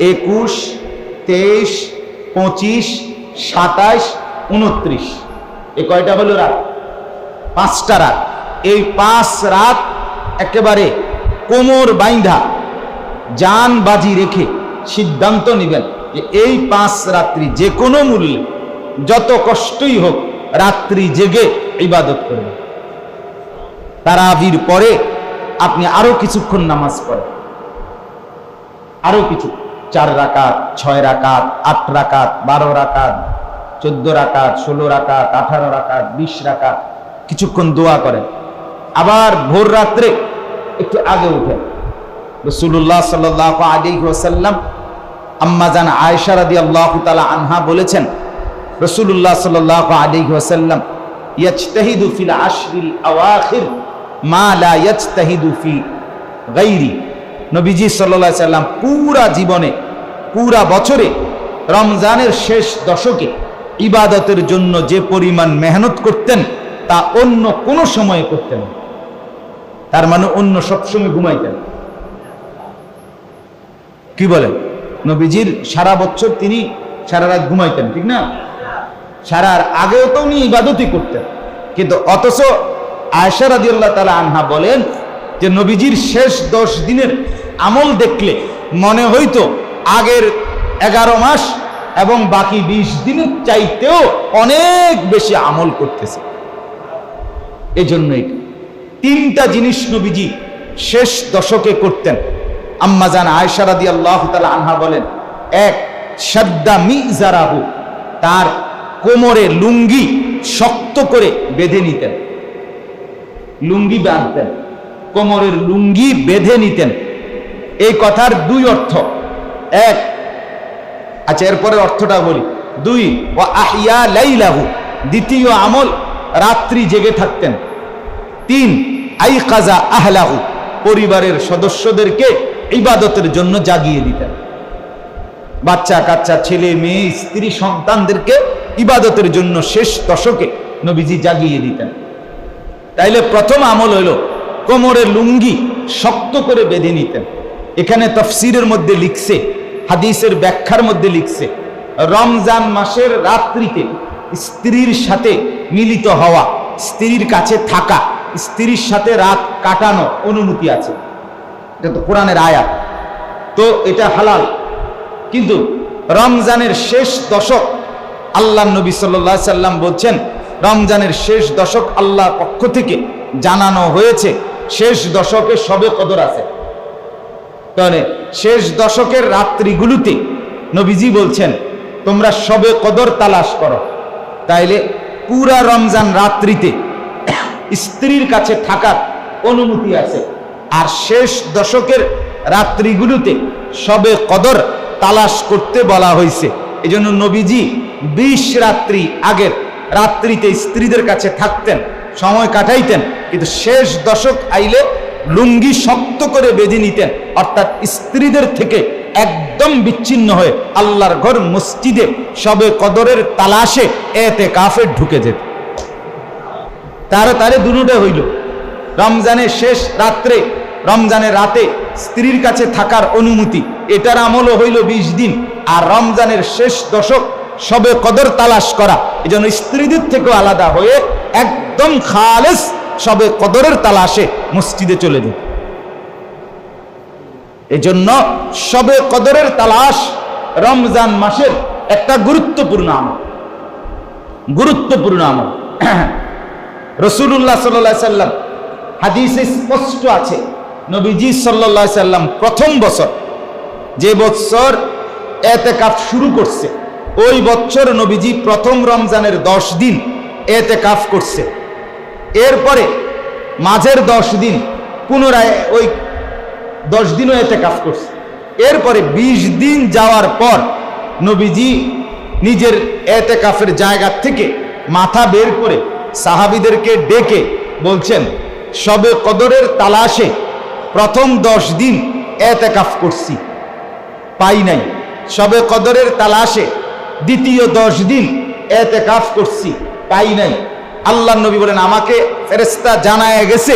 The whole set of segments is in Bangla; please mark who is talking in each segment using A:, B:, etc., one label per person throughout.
A: একুশ, তেইশ, পঁচিশ সাতাশ উনত্রিশ। এ কয়টা হলো রাত? পাঁচটা রাত। এই পাঁচ রাত একেবারে কোমর বাইন্ধা যান বাজি রেখে সিদ্ধান্ত নেবেন যে এই পাঁচ রাত্রি যে কোনো মূল্যে যত কষ্টই হোক রাত্রি জেগে ইবাদত করবেন তারাবির পরে আপনি আরও কিছুক্ষণ নামাজ পড়েন। আরও কিছু চার রাকাত, ছয় রাকাত, আট রাকাত, বারো রাকাত, চোদ্দ রাকাত, ষোলো রাকাত, আঠারো রাকাত, বিশ রাকাত। কিছুক্ষণ দোয়া করেন। আবার ভোর রাত্রে একটু আগে উঠেন। রসুল্লাহ সাল আলী ওসাল্লাম আম্মাজান আয়সা রাদি আল্লাহ তালা আনহা বলেছেন রসুল্লাহ সাল আলী ওসাল্লাম মা লা গাইরি নবীজি সাল্লাম পুরা জীবনে পুরা বছরে, রমজানের শেষ দশকে ইবাদতের জন্য যে পরিমাণ মেহনত করতেন, তা অন্য কোনো সময়ে করতেন। তার মানে অন্য সবসময় ঘুমাইতেন। কি বলেন? নবীজির সারা বছর তিনি সারা রাত ঘুমাইতেন, ঠিক না? সারার আগেও তো উনি ইবাদতই করতেন। কিন্তু অথচ আয়সা রাদিয়াল্লাহ তালা আনহা বলেন যে, নবীজির শেষ দশ দিনের আমল দেখলে মনে হইতো আগের এগারো মাস এবং বাকি বিশ দিনের চাইতেও অনেক বেশি আমল করতেছে। এই জন্য এটা। তিনটা জিনিস নবীজি শেষ দশকে করতেন। আম্মাজান আয়সা রাদি আল্লাহ তালা আনহা বলেন, এক, সাদ্দা মিজারাহু, তার কোমরে লুঙ্গি শক্ত করে বেঁধে নিতেন। লুঙ্গি বাঁধতেন, কোমরের লুঙ্গি বেঁধে নিতেন। এই কথার দুই অর্থ। এক। আচ্ছা এরপরে অর্থটা বলি। দুই ও আহিয়া লাইলাহু। দ্বিতীয় আমল, রাত্রি জেগে থাকতেন। তিন আই কাজা আহলাহু। পরিবারের সদস্যদেরকে ইবাদতের জন্য জাগিয়ে দিতেন। বাচ্চা, কাচ্চা, ছেলে, মেয়ে, স্ত্রী, সন্তানদেরকে ইবাদতের জন্য শেষ দশকে নবীজি জাগিয়ে দিতেন। তাইলে প্রথম আমল হইল কোমরে লুঙ্গি শক্ত করে বেঁধে নিতেন। এখানে তফসিরের মধ্যে লিখছে হাদিসের ব্যাখ্যার মধ্যে লিখছে, রমজান মাসের রাত্রিতে স্ত্রীর সাথে মিলিত হওয়া, স্ত্রীর কাছে থাকা, স্ত্রীর সাথে রাত কাটানো অনুমতি আছে। এটা তো কোরআনের আয়াত। তো এটা হালাল। কিন্তু রমজানের শেষ দশক আল্লাহ নবী সাল্লাহ সাল্লাম বলছেন, রমজানের শেষ দশক আল্লাহ পক্ষ থেকে জানানো হয়েছে, শেষ দশকে সবে কদর আছে। তাহলে শেষ দশকের রাত্রিগুলোতে নবীজি বলছেন, তোমরা সবে কদর তালাশ করো। তাইলে পুরা রমজান রাত্রিতে স্ত্রীর কাছে থাকার অনুমতি আছে। আর শেষ দশকের রাত্রিগুলোতে সবে কদর তালাশ করতে বলা হয়েছে। এই জন্য নবীজি বিশ রাত্রি আগের রাত্রিতে স্ত্রীদের কাছে থাকতেন, সময় কাটাইতেন, কিন্তু শেষ দশক আইলে লুঙ্গি শক্ত করে বেঁধে নিতেন। অর্থাৎ স্ত্রীদের থেকে একদম বিচ্ছিন্ন হয়ে আল্লাহর ঘর মসজিদে সবে কদরের তালাশে এতে কাফের ঢুকে যেত। তার তারে দুটোটা হইল। রমজানের শেষ রাত্রে, রমজানের রাতে স্ত্রীর কাছে থাকার অনুমতি, এটার আমলও হইল বিশ দিন। আর রমজানের শেষ দশক সবে কদর তালাশ করা এই জন্য স্ত্রীদের থেকেও আলাদা হয়ে একদম খালেস সবে কদরের তালাশে মসজিদে চলে যেত। এজন্য সবে কদরের তালাশ রমজান মাসের একটা গুরুত্বপূর্ণ আমল। গুরুত্বপূর্ণ আমল। রসুল্লাহ সাল্লাহ সাল্লাম, হাদিসে স্পষ্ট আছে, নবীজি সাল্লাহ সাল্লাম প্রথম বছর যে বছর এতে কাপ শুরু করছে, ওই বছর নবীজি প্রথম রমজানের দশ দিন এতে কাফ করছে। এরপরে মাঝের দশ দিন পুনরায় ওই দশ দিনও এতে কাফ করছে। এরপরে ২০ দিন যাওয়ার পর নবীজি নিজের এতে কাফের জায়গা থেকে মাথা বের করে সাহাবিদেরকে ডেকে বলছেন, সবে কদরের তালাশে প্রথম দশ দিন এতে কাফ করছি। পাই নাই। সবে কদরের তালাশে দ্বিতীয় দশ দিন এতে কাফ করছি। পাই নাই। আল্লাহ নবী বলেন, আমাকে ফেরেস্তা জানায় গেছে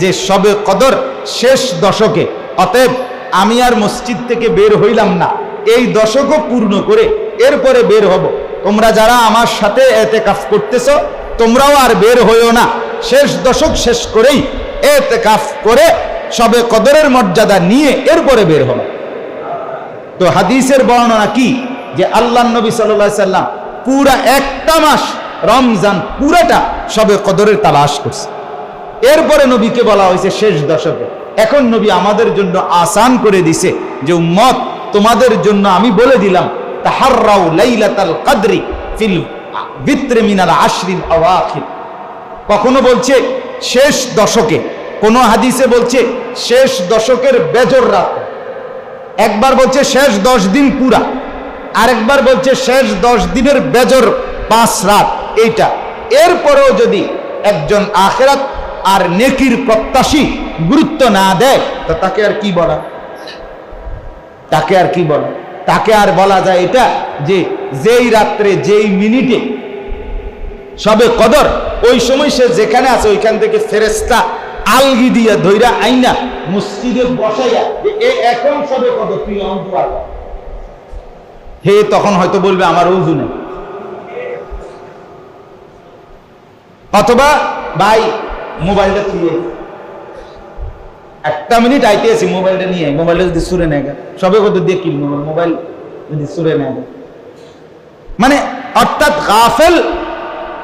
A: যে সবে কদর শেষ দশকে, অতএব আমি আর মসজিদ থেকে বের হইলাম না। এই দশকও পূর্ণ করে এরপরে বের হব। তোমরা যারা আমার সাথে এতে কাফ করতেছ, তোমরাও আর বের হইও না। শেষ দশক শেষ করেই এতে কাফ করে সবে কদরের মর্যাদা নিয়ে এরপরে বের হলো তো হাদিসের বর্ণনা কি? যে আল্লাহ নবী সাল্লাহ সাল্লাম পুরা একটা মাস রমজান পুরাটা সবে কদরের তালাশ করছে। এরপরে নবীকে বলা হয়েছে শেষ দশকে। এখন নবী আমাদের জন্য আসান করে দিছে যে, উম্মত, তোমাদের জন্য আমি বলে দিলাম, তাহাররাউ লাইলাতাল কদরি ফিল বিত্রে মিনাল আশরিল আওয়াখির। কখনো বলছে শেষ দশকে, কোন হাদিসে বলছে শেষ দশকের বেজর রাত। একবার বলছে শেষ দশ দিন পুরা, আরেকবার বলছে শেষ দশ দিনের বেজর পাঁচ রাত। এইটা। এরপরেও যদি একজন আখেরাত আর নেকির প্রত্যাশী গুরুত্ব না দেয়, তো তাকে আর কি বলা? তাকে আর কি বলা? তাকে আর বলা যায় এটা যে, যেই রাত্রে, যেই মিনিটে সবে কদর, ওই সময় সে যেখানে আছে, ওইখান থেকে ফেরেস্তা আলগি দিয়া ধইরা আইনা মসজিদে বসাইয়া এ এখন সবে কদর, তুই অন্ত হে, তখন হয়তো বলবে, আমার উজু নেই। অথবা ভাই, মোবাইলটা তুলে একটা মিনিট আইতে আছি মোবাইলটা নিয়ে, মোবাইলটা যদি সুরে নেয়, সবে কত দিয়ে কিনবো মোবাইল যদি সুরে নেয়। মানে অর্থাৎ গাফেল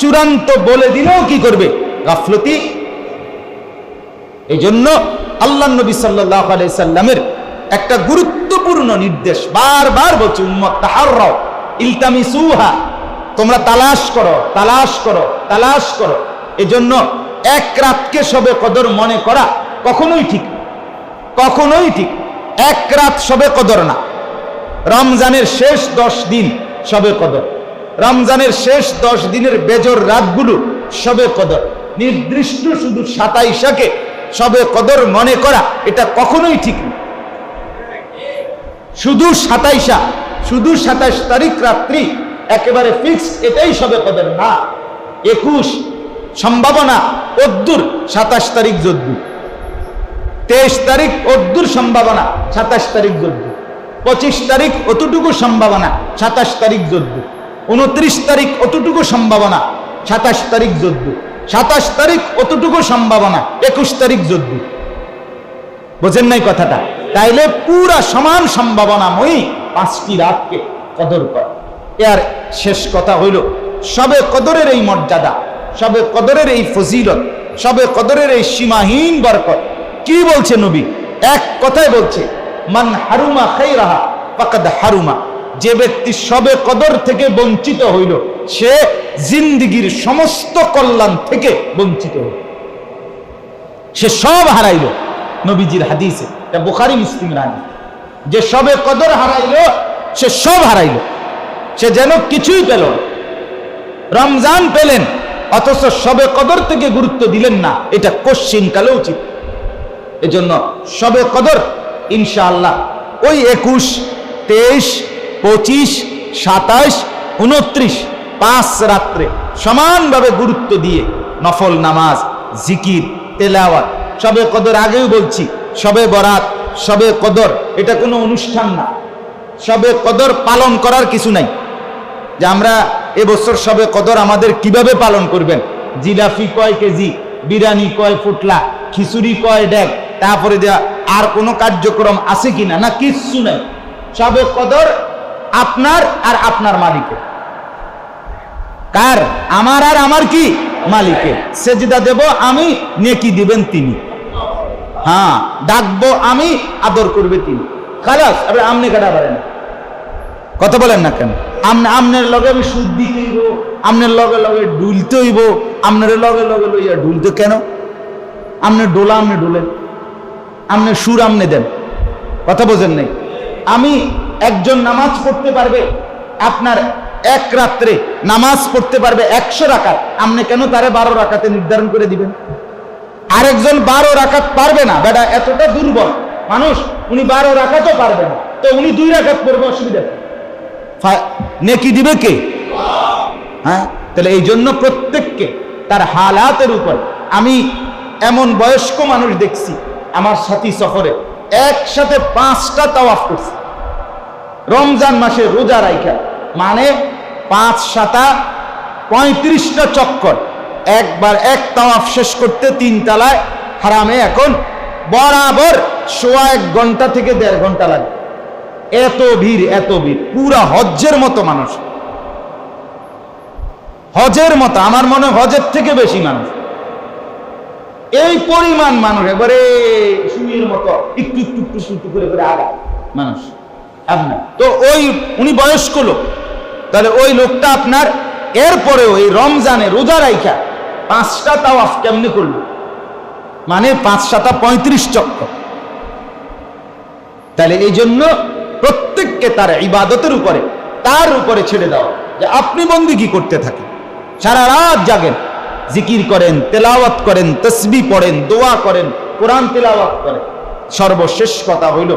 A: চূড়ান্ত বলে দিলেও কি করবে? গাফলতি। এই জন্য আল্লাহ নবী সাল্লাহ সাল্লামের একটা গুরুত্বপূর্ণ নির্দেশ, বারবার বলছে, উম্মত তাহাররাও ইলতামিসুহা তোমরা তালাশ করো তালাশ করো তালাশ করো। এই জন্য এক রাতকে সবে কদর মনে করা কখনোই ঠিক কখনোই ঠিক এক রাত সবে কদর না। রমজানের শেষ দশ দিন সবে কদর। রমজানের শেষ দশ দিনের বেজর রাতগুলো সবে কদর। নির্দিষ্ট শুধু সাতাইশাকে সবে কদর মনে করা এটা কখনোই ঠিক না। শুধু সাতাইশা, শুধু সাতাইশ তারিখ রাত্রি একেবারে ফিক্স এটাই সবে কদর। না, একুশ সম্ভাবনা অদ্দুর সাতাশ তারিখ যদ্দুর। তেইশ তারিখ অদ্দুর সম্ভাবনা সাতাশ তারিখ যদ্দুর। পঁচিশ তারিখ অতটুকু সম্ভাবনা সাতাশ তারিখ যদ্দুর। উনত্রিশ তারিখ অতটুকু সম্ভাবনা সাতাশ তারিখ যদ্দুর। সাতাশ তারিখ অতটুকু সম্ভাবনা একুশ তারিখ যদ্দুর। বোঝেন নাই কথাটা? তাইলে পুরা সমান সম্ভাবনাময়ী পাঁচটি রাতকে কদর কর। এর শেষ কথা হইল, সবে কদরের এই মর্যাদা, সবে কদরের এই ফজিলত, সবে কদরের এই সীমাহীন বরকত। কি বলছে নবী? এক কথাই বলছে, মান হারুমা খাই রাহা পাকাদ হারুমা। যে ব্যক্তি সবে কদর থেকে বঞ্চিত হইল, সে জিন্দিগির সমস্ত কল্যাণ থেকে বঞ্চিত হইল। সে সব হারাইল, নবীজির হাদিসে। বুখারি, মুসলিম রানি যে সবে কদর হারাইল, সে সব হারাইল। সে যেন কিছুই পেল রমজান পেলেন, অথচ সবে কদর থেকে গুরুত্ব দিলেন না। এটা কশ্চিন কালে উচিত। এজন্য সবে কদর, ইনশাআল্লাহ, ওই একুশ, তেইশ, পঁচিশ সাতাশ উনত্রিশ পাঁচ রাত্রে সমানভাবে গুরুত্ব দিয়ে নফল নামাজ, জিকির, তেলাওয়াত, সবে কদর আগেও বলছি, সবে বরাত, সবে কদর, এটা কোনো অনুষ্ঠান না। সবে কদর পালন করার কিছু নাই। যে আমরা এবছর সবে কদর আমাদের কীভাবে পালন করবেন? জিলাফি কয় কেজি, বিরিয়ানি কয় ফুটলা, খিচুড়ি কয় ডেক তারপরে দেয়া আর কোনো কার্যক্রম আছে কিনা? না, কিচ্ছু নাই। সবে কদর আপনার আর আপনার মালিকের। কার? আমার আর আমার কি? মালিকের। সেজিদা দেব আমি, নেকি দিবেন তিনি। হ্যাঁ ডাকবো আমি, আদর করবে তিনি। খালাস আপনি আমনে কাটা পারেন কথা বলেন না কেন? আমনে আমনের লগে আমি সুদ হইব আমনের লগে লগে ডুলতে হইব আমনের লগে লগে লইয়া ডুলতে কেন? আমনে ডোলা আমনে ডোলেন আমনে সুর আমনে দেন। কথা বোঝেন নাই? আমি একজন নামাজ পড়তে পারবে, আপনার এক রাত্রে নামাজ পড়তে পারবে একশো রাকাত আপনি কেন তারে বারো রাকাতে নির্ধারণ করে দিবেন? আরেকজন বারো রাকাত পারবে না, বেটা, এতটা দুর্বল। মানুষ, উনি বারো রাকাতও পারবে না, তো উনি দুই রাকাত পড়বে, অসুবিধা নেকি দিবে কে? হ্যাঁ? তাহলে এই জন্য প্রত্যেককে তার হালাতের উপর আমি এমন বয়স্ক মানুষ দেখছি আমার সাথী সফরে, একসাথে পাঁচটা তাওয়াফ করছে। রমজান মাসে রোজা রাইখা মানে পাঁচ সাতা পঁয়ত্রিশটা চক্কর। একবার এক তাওয়াফ শেষ করতে তিন তালায়, হারামে এখন বরাবর সোয়া এক ঘণ্টা থেকে দেড় ঘণ্টা লাগে। এত ভিড় এত ভিড়। পুরা হজ্জের মতো মানুষ। হজের মতো, আমার মনে হজের থেকে বেশি মানুষ। এই পরিমাণ মানুষ, এবারে সুইয়ের মতো, একটু একটু একটু একটু করে করে আগা মানুষ আপনার তো ওই, উনি বয়স্ক লোক। তাহলে ওই লোকটা আপনার, এরপরেও এই রমজানে রোজা রাইখা পাঁচটা তাওয়াফ কেমনি করল? মানে পাঁচ সাতা পঁয়ত্রিশ চক্র তাহলে এই জন্য প্রত্যেককে তার ইবাদতের উপরে, তার উপরে ছেড়ে দাও, যে আপনি বন্দি কি করতে থাকেন। সারা রাত জাগেন, জিকির করেন, তেলাওয়াত করেন, তসবি পড়েন, দোয়া করেন, কোরআন তেলাওয়াত করেন। সর্বশেষ কথা হইল,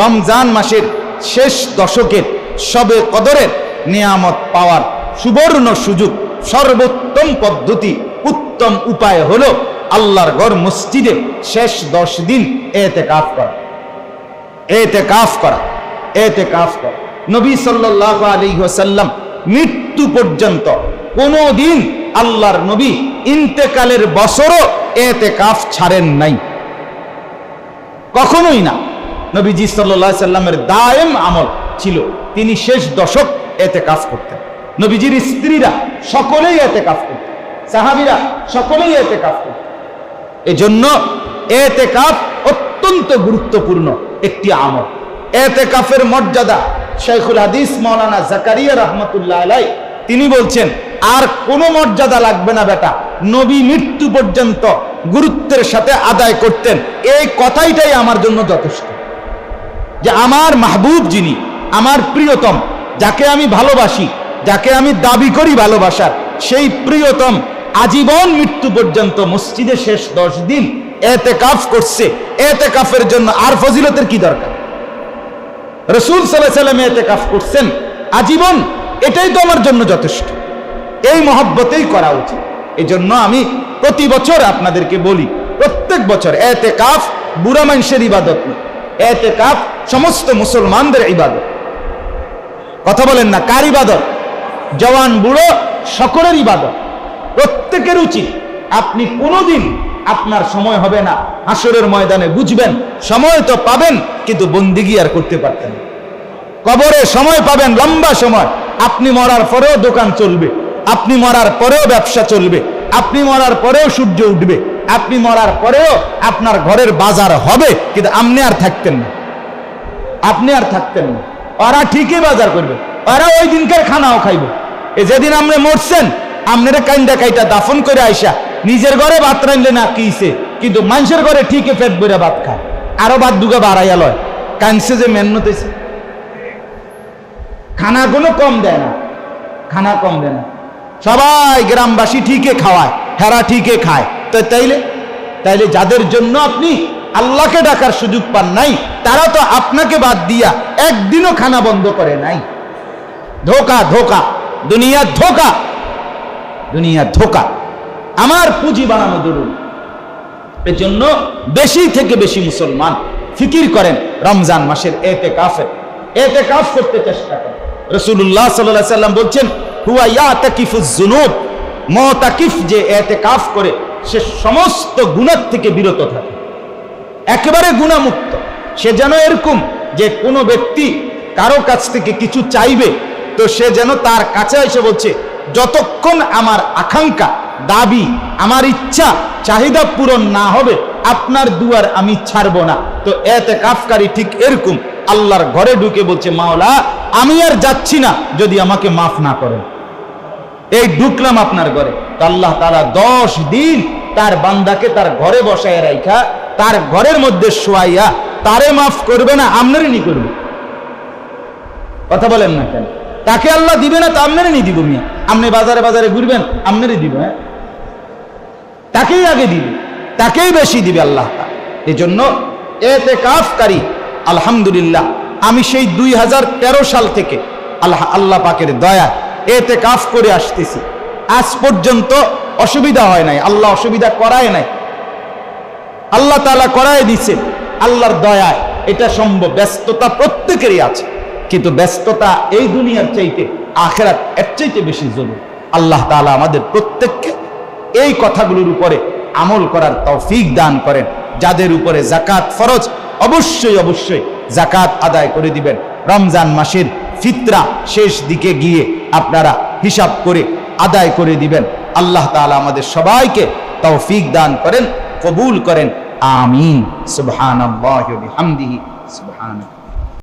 A: রমজান মাসের শেষ দশকের সবে কদরের নিয়ামত পাওয়ার সুবর্ণ সুযোগ, সর্বোত্তম পদ্ধতি, উত্তম উপায় হলো আল্লাহর গড় মসজিদে শেষ দশ দিন এতে কাফ করা। এতে কাফ করা। এতে কাফ করা। নবী সাল্লাহ আলী সাল্লাম মৃত্যু পর্যন্ত কোনো দিন আল্লাহর নবী ইন্তেকালের বছরও এতে কাফ ছাড়েন নাই। কখনোই না। নবীজি সাল্লাহ সাল্লামের দায়েম আমল ছিল। তিনি শেষ দশক এতে কাজ করতেন। নবীজির স্ত্রীরা সকলেই এতে কাজ করতেন। সাহাবিরা সকলেই এতে কাজ করতেন। এজন্য এতে কাফ অত্যন্ত গুরুত্বপূর্ণ একটি আমল। এতে কাফের মর্যাদা। শেখুল হাদিস মৌলানা জাকারিয়া রহমতুল্লাহ আলাই তিনি বলছেন, আর কোনো মর্যাদা লাগবে না বেটা। নবী মৃত্যু পর্যন্ত গুরুত্বের সাথে আদায় করতেন। এই কথাইটাই আমার জন্য যথেষ্ট। যে আমার মাহবুব যিনি, আমার প্রিয়তম, যাকে আমি ভালোবাসি, যাকে আমি দাবি করি ভালোবাসার, সেই প্রিয়তম আজীবন মৃত্যু পর্যন্ত মসজিদে শেষ দশ দিন এতে কাফ করছে। এতে কাফের জন্য আর ফজিলতের কি দরকার? রসুল সাল্লাহ সাল্লাম এতে কাফ করছেন। আজীবন এটাই তো আমার জন্য যথেষ্ট। এই মহব্বতেই করা উচিত। এই জন্য আমি প্রতি বছর আপনাদেরকে বলি, প্রত্যেক বছর এতে কাফ বুড়া মানুষের ইবাদত না এতে কাফ সমস্ত মুসলমানদের ইবাদত। কথা বলেন না, কার ইবাদত? জওয়ান বুড়ো সকলের ইবাদত। প্রত্যেকের উচিত আপনি কোনোদিন আপনার সময় হবে না। হাসরের ময়দানে বুঝবেন, সময় তো পাবেন, কিন্তু বন্দিগি আর করতে পারতেন কবরে সময় পাবেন, লম্বা সময়। আপনি মরার পরেও দোকান চলবে, আপনি মরার পরেও ব্যবসা চলবে, আপনি মরার পরেও সূর্য উঠবে, আপনি মরার পরেও আপনার ঘরের বাজার হবে, কিন্তু আপনি আর থাকতেন না। আপনি আর থাকতেন না। ওরা ঠিকই বাজার করবে ওরা ওই দিনকার খানাও খাইবে। এ যেদিন আপনি মরছেন, আপনারা কাইন্দা কাইটা দাফন করে আইসা নিজের ঘরে ভাত রাইলে না কিছে কিন্তু মানুষের ঘরে ঠিকই পেট বইরা ভাত খায়। আরও ভাত দুগা বাড়াইয়া লয়। কানছে যে মেন্নতেছে খানা কোনো কম দেয় না। খানা কম দেয় না। সবাই গ্রামবাসী ঠিকই খাওয়ায়, হেরা ঠিকই খায়। তো তাইলে? তাইলে যাদের জন্য আপনি আল্লাহকে ডাকার সুযোগ পান নাই, তারা তো আপনাকে বাদ দিয়া একদিনও খানা বন্ধ করে নাই। ধোকা ধোকা। দুনিয়া ধোকা। দুনিয়া ধোকা। আমার পুঁজি বানানো জরুরি। এর জন্য বেশি থেকে বেশি মুসলমান ফিকির করেন রমজান মাসের এতে কাফের এতে কাফ করতে চেষ্টা করেন। রসুল্লাহ সাল্লাহ সাল্লাম বলছেন, হুয়া ইয়া তাকিফুজ জুনুব মতাকিফ যে এতে কাফ করে, সে সমস্ত গুণার থেকে বিরত থাকে। একেবারে গুণামুক্ত সে যেন এরকম যে কোনো ব্যক্তি কারও কাছ থেকে কিছু চাইবে, তো সে যেন তার কাছে এসে বলছে, যতক্ষণ আমার আকাঙ্ক্ষা দাবি, আমার ইচ্ছা, চাহিদা পূরণ না হবে, আপনার দুয়ার আমি ছাড়বো না। তো এতে কাফকারি ঠিক এরকম, আল্লাহর ঘরে ঢুকে বলছে, মাওলা, আমি আর যাচ্ছি না, যদি আমাকে মাফ না করেন। এই ঢুকলাম আপনার ঘরে। আল্লাহ তারা দশ দিন তার বান্দাকে তার ঘরে বসায় রাইখা, তার ঘরের মধ্যে শোয়াইয়া, তারে মাফ করবে না, আমনেরই নি করবে? কথা বলেন না কেন? তাকে আল্লাহ দিবে না, তা আমনেরই নি দিব মিয়া। আপনি বাজারে বাজারে ঘুরবেন, আমনেরই দিব হ্যাঁ? তাকেই আগে দিবে, তাকেই বেশি দিবে আল্লাহ এই জন্য এতে কাফকারী আলহামদুলিল্লাহ, আমি সেই দুই হাজার তেরো সাল থেকে আল্লাহ আল্লাহ পাকের দয়া এতে কাফ করে আসতেছি। আজ পর্যন্ত অসুবিধা হয় নাই, আল্লাহ অসুবিধা করায় নাই। আল্লাহ তালা করায় দিছে আল্লাহর দয়ায়, এটা সম্ভব, ব্যস্ততা প্রত্যেকেরই আছে। কিন্তু ব্যস্ততা এই দুনিয়ার চাইতে, আখেরাত এর চাইতে বেশি জরুরি। আল্লাহ তাআলা আমাদের প্রত্যেককে এই কথাগুলোর উপরে আমল করার তৌফিক দান করেন। যাদের উপরে জাকাত ফরজ, অবশ্যই অবশ্যই জাকাত আদায় করে দিবেন। রমজান মাসের ফিতরা শেষ দিকে গিয়ে আপনারা হিসাব করে আদায় করে দিবেন। আল্লাহ তাআলা আমাদের সবাইকে তৌফিক দান করেন, কবুল করেন। আমিন। সুবহানাল্লাহি ওয়া বিহামদিহি। সুবহানাক